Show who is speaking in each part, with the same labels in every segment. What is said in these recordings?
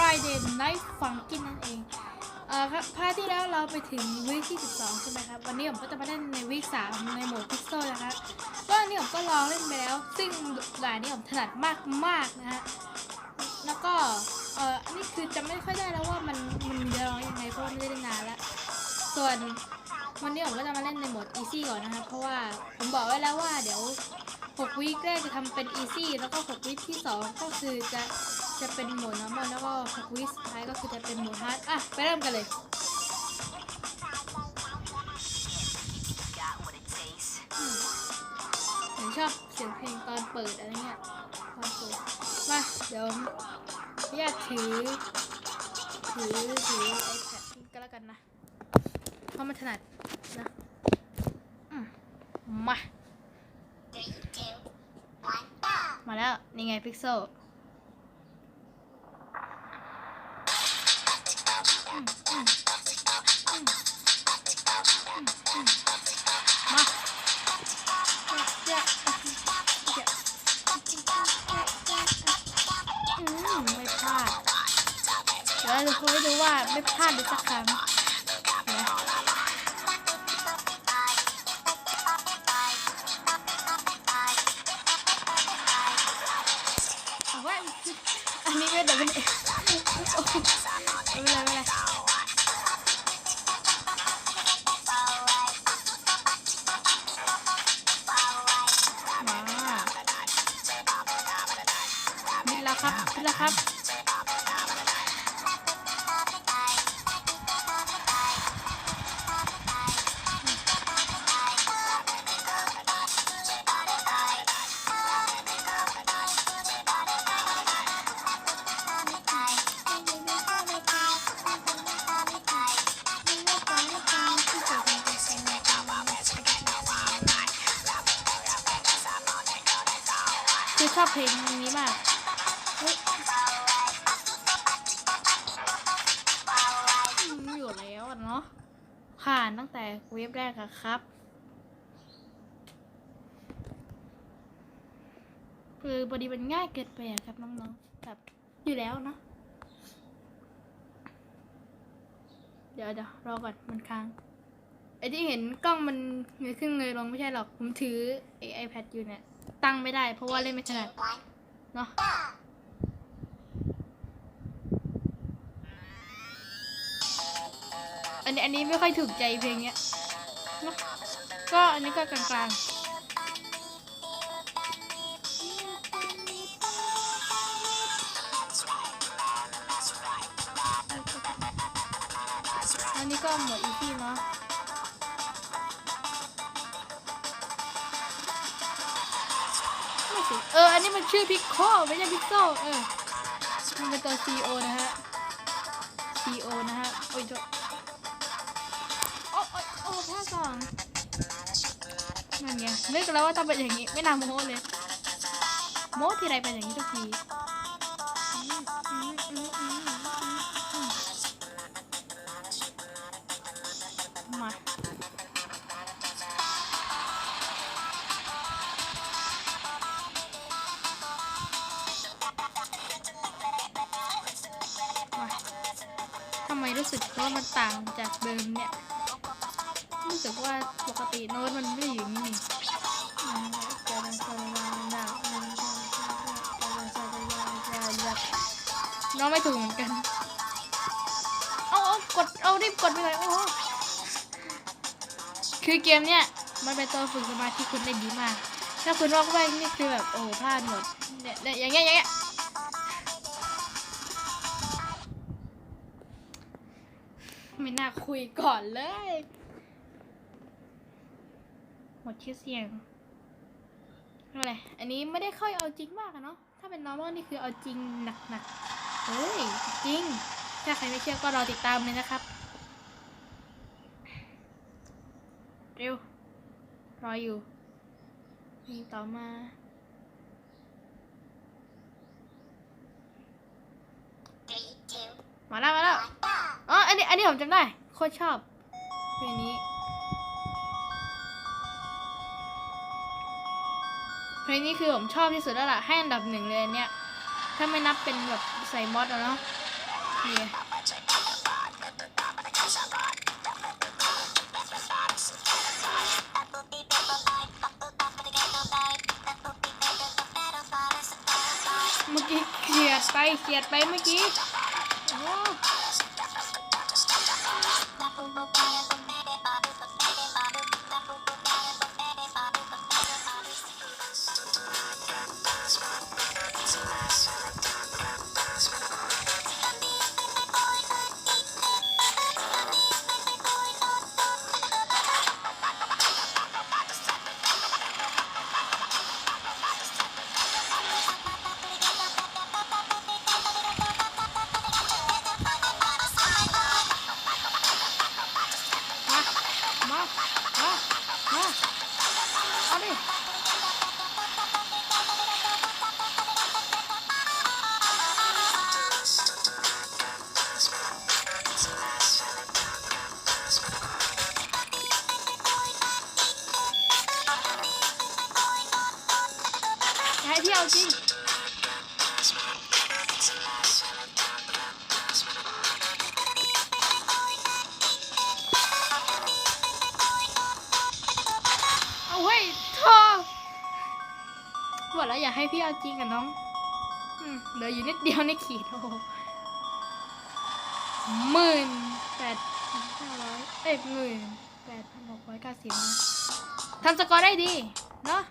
Speaker 1: Friday Night Funkin' นั่นเองเอ่อครับพาร์ทที่แล้วเราไปถึงวีคที่ 12 ใช่ไหมครับ วันนี้ผมก็จะมาเล่นในวีค3 ในโหมดพิกเซลนะครับก็อันนี้ผมก็ลองเล่นไปแล้ว ซึ่งด่านนี้ผมถนัดมากมากๆนะฮะ แล้วก็ เอ่อ อันนี้คือจะไม่ค่อยได้แล้วว่ามันมันมีเนื้อร้องยังไงเพราะว่าไม่ได้เล่นนานแล้ว ส่วน วันนี้ผมก็จะมาเล่นในโหมด easy ก่อนนะครับ เพราะว่าผมบอกไว้แล้วว่าเดี๋ยว 6 วีคแรกจะทำเป็น easy แล้วก็ 6 วีคที่ 2 ก็คือจะจะเป็นโหมด normal แล้วก็ 6 วีคสุดท้ายก็คือจะเป็นโหมด hard อะ ไปเริ่มกันเลยอืมผมชอบเสียงเพลงตอนเปิดอะไรเงี้ยตอนเปิดมาเดี๋ยวอยากถือ ถือ ถือ iPad ก็แล้วกันนะเพราะมันถนัด มามาแล้ว นี่ไงพิกเซลมาเจ๊ะเจ๊ะอืมไม่พลาด เดี๋ยวเราจะคุยดูว่าไม่พลาดเลยสักครั้ง เพลงนี้มากอยู่แล้วอะเนาะ ผ่านตั้งแต่เว็บแรกอะครับ คือบอดีมันง่ายเกินไปอะครับน้องๆแบบอยู่แล้วเนาะ เดี๋ยวเดี๋ยวรอก่อนมันค้างไอที่เห็นกล้องมันเงยขึ้นเงยลงไม่ใช่หรอก ผมถือไอไอแพดอยู่เนี่ย ตั้งไม่ได้ เพราะว่าเล่นไม่ถนัดเนาะอันนี้อันนี้ไม่ค่อยถูกใจเพลงเนี้ยเนอะก็อันนี้ก็กลางๆอันนี้ก็หมดอีพี สิเออ อันนี้มันชื่อพิกโคไม่ใช่พิกโซเออ มันเป็นตัว CO นะฮะ CO นะฮะ โอ้ยโจโอ้โอ้โอ้ท่าสองนั่นไงนึกแล้วว่าต้องเป็นอย่างนี้ ไม่น่าโม้เลย โม้ทีไรเป็นอย่างนี้ทุกที ไมรู้สึกว่ามันต่างจากเดิมเนี่ย รู้สึกว่าปกติโน้ตมันไม่อยู่นี่น้องไม่ถูกเหมือนกันเอาเอากดเอารีบกดไปเลยโอ้คือเกมเนี้ยมันเป็นตัวฝึกสมาธิคุณได้ดีมาก ถ้าคุณวอกแวกนี่คือแบบโอ้พลาดหมดเนี่ยอย่างเงี้ยอย่างเงี้ย ไม่น่าคุยก่อนเลย หมดชื่อเสียงอะไรอันนี้ไม่ได้ค่อยเอาจริงมากอะเนาะ ถ้าเป็น normal นี่คือเอาจริงหนักๆ เฮ้ย จริง ถ้าใครไม่เชื่อก็รอติดตามเลยนะครับ เร็ว รออยู่นี่ต่อมามาแล้วมาแล้ว อันนี้ผมจำได้โคตรชอบเพลงนี้เพลงนี้คือผมชอบที่สุดแล้วล่ะให้อันดับหนึ่งเลยเนี้ยถ้าไม่นับเป็นแบบใส่มอสอะเนาะนี่เมื่อกี้เขียดไปเขียดไปเมื่อกี้ ให้พี่เอาจริเอาเว้ยเธอบอกแล้วอย่าให้พี่เอาจริงกับน้องอืมเหลืออยู่นิดเดียวในขีดโอ้โหมื่นแปดพันห้าร้อยเอ้ยหมื่นแปดพันหกร้อยเก้าสิบนะทำสกอร์ได้ดี เนาะ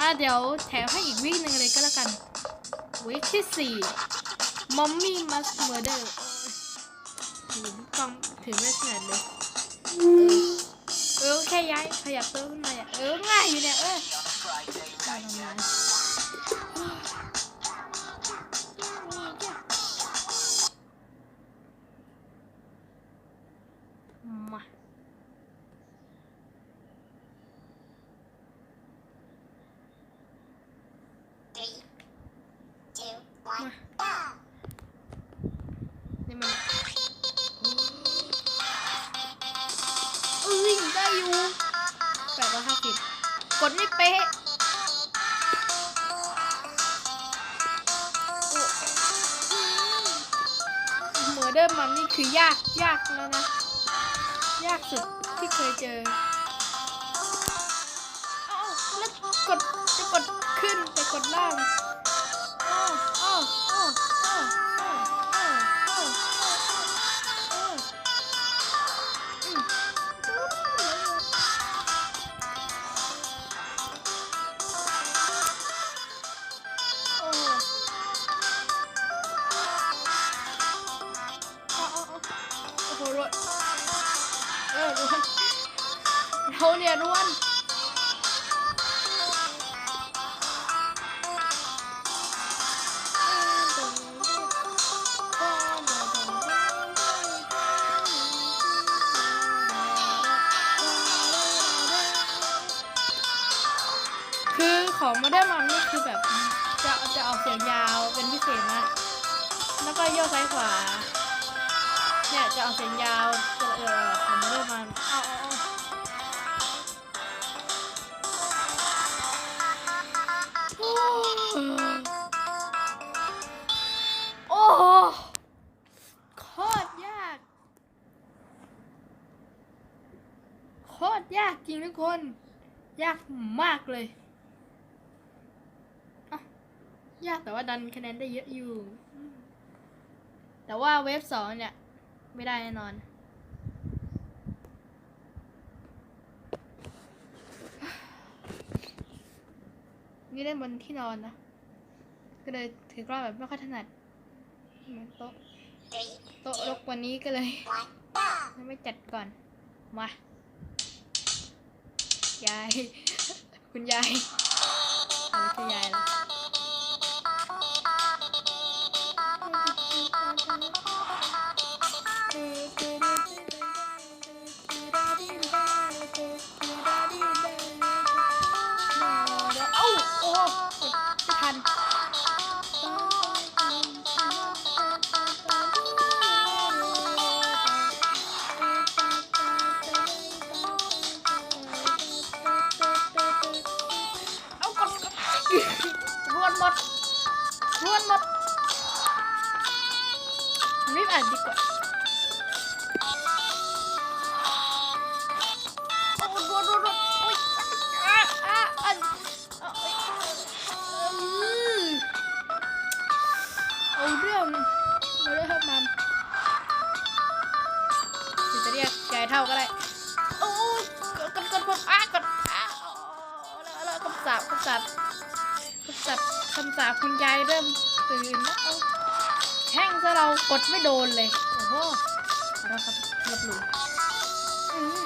Speaker 1: อะเดี๋ยวแถมให้อีกวิกหนึ่งเลยก็แล้วกัน วิกที่สี่มอมมี่มัสเมอร์เดอร์ถือกล้องถือไม่สนัดเลยเออแค่ย้ายขยับตัวขึ้นมาอะเออง่ายอยู่เนี่ยเออมาทำงาน นี่มันเอ้ยได้อยู่แปดร้อยห้าสิบกดไม่เป๊ะเหมือเดิมมันนี่คือยากยากแล้วนะ ยากสุดที่เคยเจอแล้วกดจะกดขึ้นแต่กดล่าง ของโมเดลมัมนี่คือแบบจะจะออกเสียงยาวเป็นพิเศษนะแล้วก็โยกซ้ายขวา เนี่ยจะออกเสียงยาวจะเออของโมเดลมัมเอาเอาเอาโอ้โหโคตรยาก โคตรยากจริงทุกคน ยากมากเลยอะยาก แต่ว่าดันคะแนนได้เยอะอยู่ แต่ว่าเวฟสองเนี่ย ไม่ได้แน่นอน นี่เล่นบนที่นอนนะ ก็เลยถือกล้องแบบไม่ค่อยถนัดเหมือนโต๊ะโต๊ะรกวันนี้ก็เลยไม่จัดก่อน มา ยาย คุณยายเอาไม่ใช่ยาย เรากดไม่โดนเลย โอ้โหขอโทษครับลบหลู่